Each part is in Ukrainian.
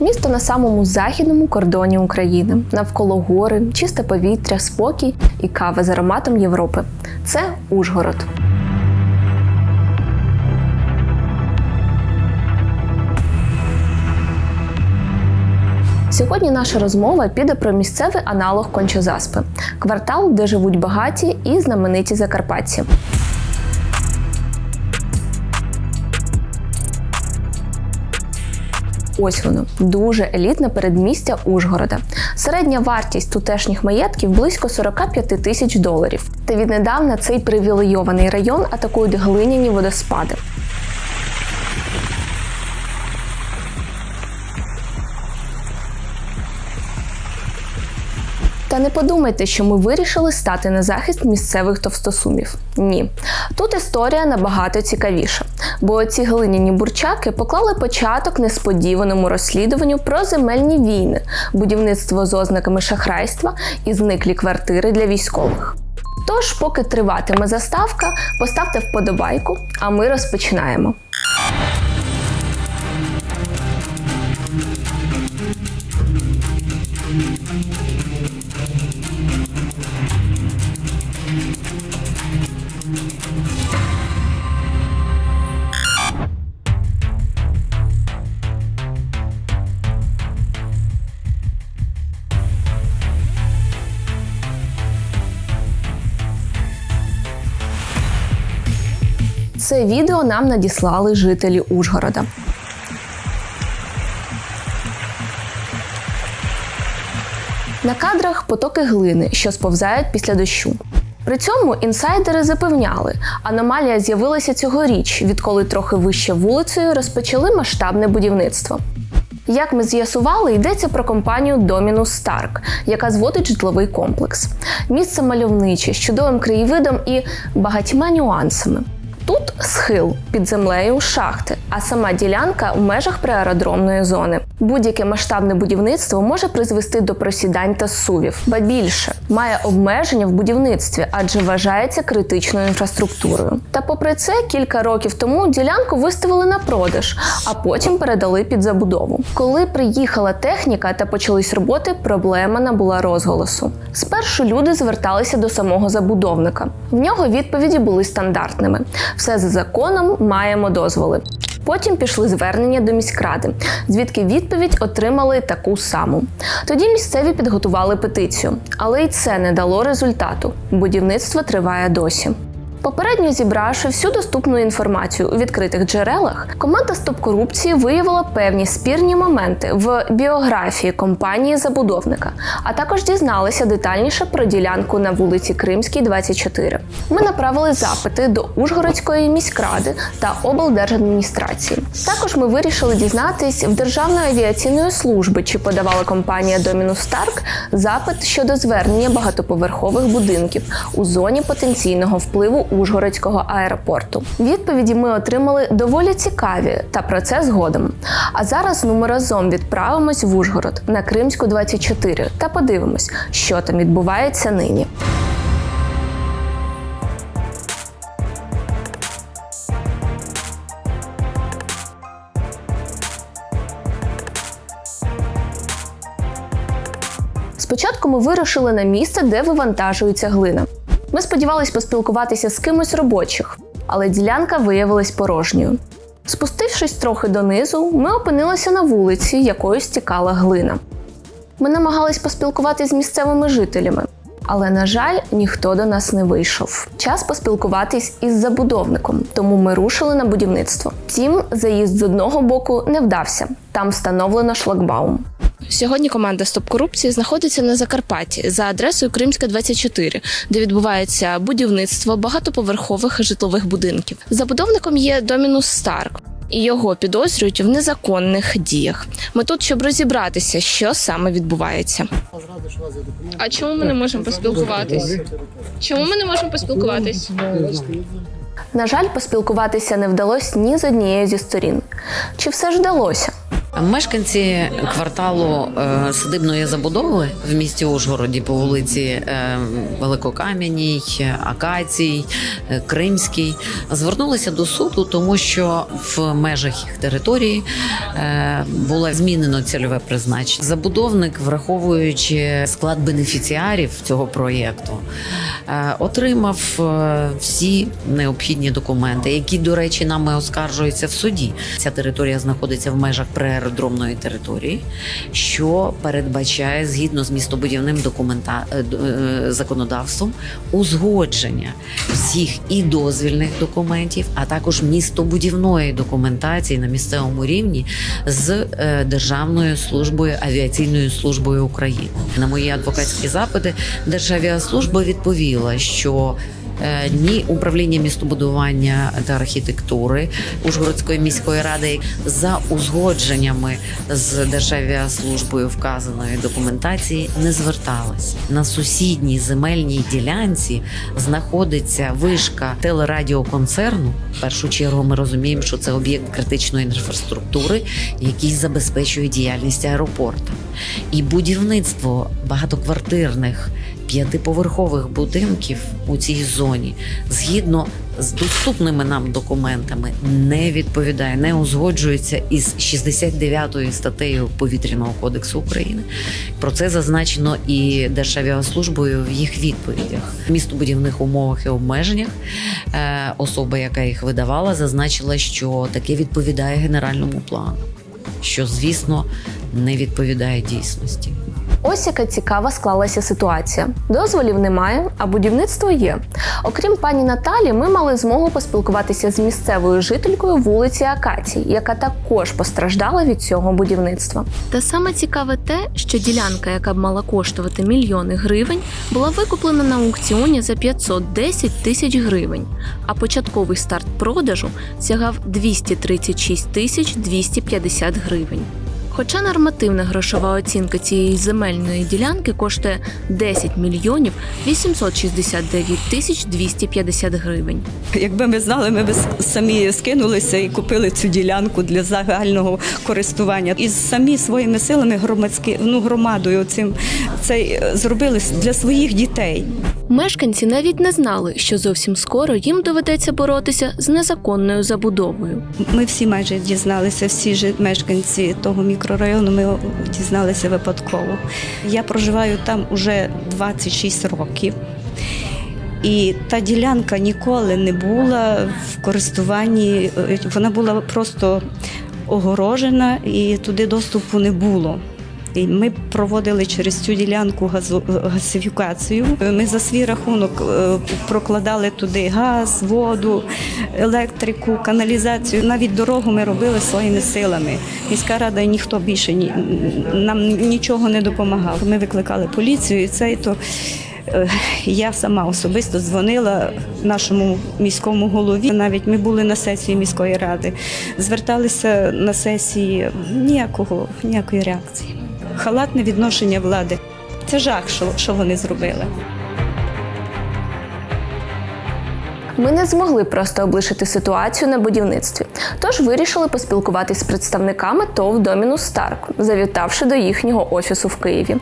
Місто на самому західному кордоні України. Навколо гори, чисте повітря, спокій і кава з ароматом Європи. Це Ужгород. Сьогодні наша розмова піде про місцевий аналог Кончозаспи квартал, де живуть багаті і знамениті закарпатці. Ось воно дуже елітне передмістя Ужгорода. Середня вартість тутешніх маєтків близько 45 тисяч доларів. Та віднедавна цей привілейований район атакують глиняні водоспади. Та не подумайте, що ми вирішили стати на захист місцевих товстосумів. Ні, тут історія набагато цікавіша, бо ці глиняні бурчаки поклали початок несподіваному розслідуванню про земельні війни, будівництво з ознаками шахрайства і зниклі квартири для військових. Тож, поки триватиме заставка, поставте вподобайку, а ми розпочинаємо. Це відео нам надіслали жителі Ужгорода. На кадрах потоки глини, що сповзають після дощу. При цьому інсайдери запевняли, аномалія з'явилася цьогоріч, відколи трохи вище вулицею розпочали масштабне будівництво. Як ми з'ясували, йдеться про компанію Dominus Stark, яка зводить житловий комплекс. Місце мальовниче з чудовим краєвидом і багатьма нюансами. Тут схил під землею шахти, а сама ділянка в межах приаеродромної зони. Будь-яке масштабне будівництво може призвести до просідань та сувів, ба більше має обмеження в будівництві, адже вважається критичною інфраструктурою. Та попри це, кілька років тому ділянку виставили на продаж, а потім передали під забудову. Коли приїхала техніка та почались роботи, проблема набула розголосу. Спершу люди зверталися до самого забудовника. В нього відповіді були стандартними: все за законом, маємо дозволи. Потім пішли звернення до міськради, звідки відповідь отримали таку саму. Тоді місцеві підготували петицію, але й це не дало результату. Будівництво триває досі. Попередньо зібравши всю доступну інформацію у відкритих джерелах, команда Стоп корупції виявила певні спірні моменти в біографії компанії забудовника, а також дізналися детальніше про ділянку на вулиці Кримській, 24. Ми направили запити до Ужгородської міськради та облдержадміністрації. Також ми вирішили дізнатись в Державної авіаційної служби, чи подавала компанія Dominus Stark запит щодо звернення багатоповерхових будинків у зоні потенційного впливу Ужгородського аеропорту. Відповіді ми отримали доволі цікаві, та про це згодом. А зараз ну, ми разом відправимось в Ужгород на Кримську 24 та подивимось, що там відбувається нині. Спочатку ми вирушили на місце, де вивантажується глина. Ми сподівались поспілкуватися з кимось робочих, але ділянка виявилась порожньою. Спустившись трохи донизу, ми опинилися на вулиці, якою стікала глина. Ми намагались поспілкуватися з місцевими жителями, але, на жаль, ніхто до нас не вийшов. Час поспілкуватись із забудовником, тому ми рушили на будівництво. Втім, заїзд з одного боку не вдався. Там встановлено шлагбаум. Сьогодні команда Стоп корупції знаходиться на Закарпатті за адресою Кримська 24, де відбувається будівництво багатоповерхових житлових будинків. Забудовником є Домінус Старк. І його підозрюють в незаконних діях. Ми тут, щоб розібратися, що саме відбувається. А чому ми не можемо поспілкуватись? Чому ми не можемо поспілкуватись? На жаль, поспілкуватися не вдалося ні з однією зі сторін. Чи все ж вдалося? Мешканці кварталу е, садибної забудови в місті Ужгороді по вулиці е, Великокам'яній, Акацій, е, Кримській звернулися до суду, тому що в межах їх території було змінено цільове призначення. Забудовник, враховуючи склад бенефіціарів цього проєкту, отримав всі необхідні документи, які, до речі, нами оскаржуються в суді. Ця територія знаходиться в межах приаеродромної території, що передбачає згідно з містобудівним документа е, е, законодавством узгодження всіх і дозвільних документів, а також містобудівної документації на місцевому рівні з е, Державною службою авіаційною службою України. На мої адвокатські запити Державіаслужба відповіла, що Ні управління містобудування та архітектури Ужгородської міської ради за узгодженнями з Державіаслужбою вказаної документації не зверталась. На сусідній земельній ділянці знаходиться вишка телерадіоконцерну. В першу чергу ми розуміємо, що це об'єкт критичної інфраструктури, який забезпечує діяльність аеропорту. І будівництво багатоквартирних п'ятиповерхових будинків у цій зоні згідно з доступними нам документами не відповідає, не узгоджується із 69 статтею повітряного кодексу України. Про це зазначено і Державіаслужбою в їх відповідях. В містобудівних умовах і обмеженнях е, особа, яка їх видавала, зазначила, що таке відповідає генеральному плану, що звісно не відповідає дійсності. Ось яка цікава склалася ситуація. Дозволів немає, а будівництво є. Окрім пані Наталі, ми мали змогу поспілкуватися з місцевою жителькою вулиці Акацій, яка також постраждала від цього будівництва. Та саме цікаве те, що ділянка, яка б мала коштувати мільйони гривень, була викуплена на аукціоні за 510 тисяч гривень, а початковий старт продажу сягав 236 тисяч 250 гривень. Хоча нормативна грошова оцінка цієї земельної ділянки коштує 10 мільйонів 869 тисяч 250 гривень. Якби ми знали, ми б самі скинулися і купили цю ділянку для загального користування. І самі своїми силами громадські ну громадою цим це е, зробили для своїх дітей. Мешканці навіть не знали, що зовсім скоро їм доведеться боротися з незаконною забудовою. Ми всі майже дізналися, всі ж мешканці того мікрорайону. Ми дізналися випадково. Я проживаю там уже 26 років. І та ділянка ніколи не була в користуванні, е, вона була просто огорожена і туди доступу не було. І ми проводили через цю ділянку газу, газифікацію. Ми за свій рахунок е, прокладали туди газ, воду, електрику, каналізацію. Навіть дорогу ми робили своїми силами. Міська рада і ніхто більше ні, нам нічого не допомагав. Ми викликали поліцію, і це і то. Е, Я сама особисто дзвонила нашому міському голові. Навіть ми були на сесії міської ради, зверталися на сесії ніякого, ніякої реакції. Халатне відношення влади. Це жах, що, що вони зробили. Ми не змогли просто облишити ситуацію на будівництві, тож вирішили поспілкуватись з представниками ТОВ Домінус Старк, завітавши до їхнього офісу в Києві.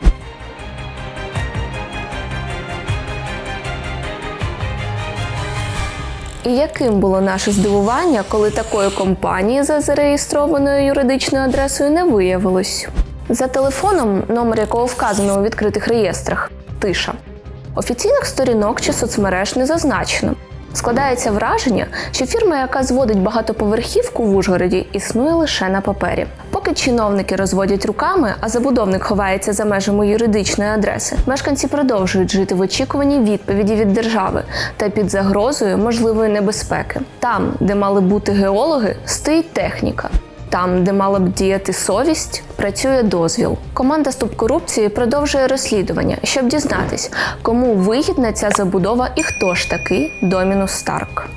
І яким було наше здивування, коли такої компанії за зареєстрованою юридичною адресою не виявилось? За телефоном, номер якого вказано у відкритих реєстрах, тиша. Офіційних сторінок чи соцмереж не зазначено. Складається враження, що фірма, яка зводить багатоповерхівку в Ужгороді, існує лише на папері. Поки чиновники розводять руками, а забудовник ховається за межами юридичної адреси, мешканці продовжують жити в очікуванні відповіді від держави та під загрозою можливої небезпеки. Там, де мали бути геологи, стоїть техніка. Там, де мала б діяти совість, працює дозвіл. Команда Стоп корупції продовжує розслідування, щоб дізнатись, кому вигідна ця забудова і хто ж такий Домінус Старк.